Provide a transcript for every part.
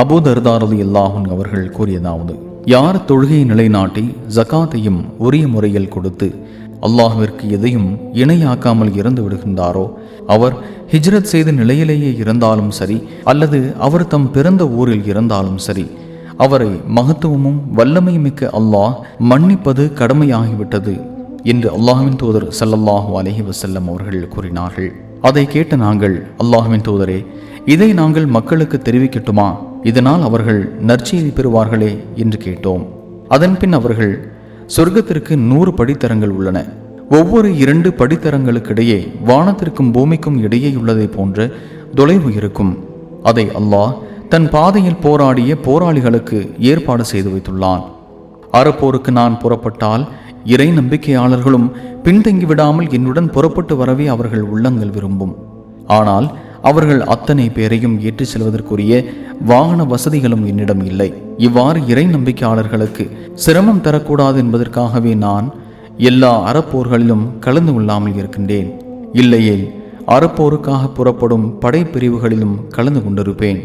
அபு தர்தாரதி அவர்கள் கூறியதாவது யார் தொழுகையை நிலைநாட்டி ஜகாத்தையும் உரிய முறையில் கொடுத்து அல்லாஹிற்கு எதையும் இணையாக்காமல் இறந்து விடுகின்றாரோ அவர் ஹிஜ்ரத் செய்த நிலையிலேயே இருந்தாலும் சரி அல்லது அவர் தம் பிறந்த ஊரில் இருந்தாலும் சரி அவரை மகத்துவமும் வல்லமையும் மிக்க அல்லாஹ் மன்னிப்பது கடமையாகிவிட்டது என்று அல்லாஹின் தூதர் சல்லல்லாஹு அலஹி வசல்லம் அவர்கள் கூறினார்கள். அதை கேட்ட நாங்கள் அல்லாஹ்வின் தூதரே இதை நாங்கள் மக்களுக்கு தெரிவிக்கட்டுமா? இதனால் அவர்கள் நற்செய்தி பெறுவார்களே என்று கேட்டோம். அதன்பின் அவர்கள் சொர்க்கத்திற்கு நூறு படித்தரங்கள் உள்ளன. ஒவ்வொரு இரண்டு படித்தரங்களுக்கிடையே வானத்திற்கும் பூமிக்கும் இடையே உள்ளதை போன்ற தொலைவு இருக்கும். அதை அல்லாஹ் தன் பாதையில் போராடிய போராளிகளுக்கு ஏற்பாடு செய்து வைத்துள்ளான். அறப்போருக்கு நான் புறப்பட்டால் இறை நம்பிக்கையாளர்களும் பின்தங்கி விடாமல் என்னுடன் புறப்பட்டு வரவே அவர்கள் உள்ளங்கள் விரும்பும். ஆனால் அவர்கள் அத்தனை பேரையும் ஏற்றிச் செல்வதற்குரிய வாகன வசதிகளும் என்னிடம் இல்லை. இவ்வாறு இறை நம்பிக்கையாளர்களுக்கு சிரமம் தரக்கூடாது என்பதற்காகவே நான் எல்லா அறப்போர்களிலும் கலந்து கொள்ளாமல் இருக்கின்றேன். இல்லையேல் அறப்போருக்காக புறப்படும் படைப்பிரிவுகளிலும் கலந்து கொண்டிருப்பேன்.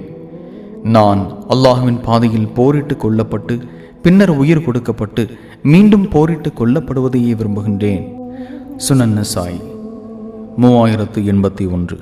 நான் அல்லாஹுவின் பாதையில் போரிட்டு கொல்லப்பட்டு பின்னர் உயிர் கொடுக்கப்பட்டு மீண்டும் போரிட்டு கொல்லப்படுவதையே விரும்புகின்றேன். சுனன்ன சாய் மூவாயிரத்து எண்பத்தி ஒன்று.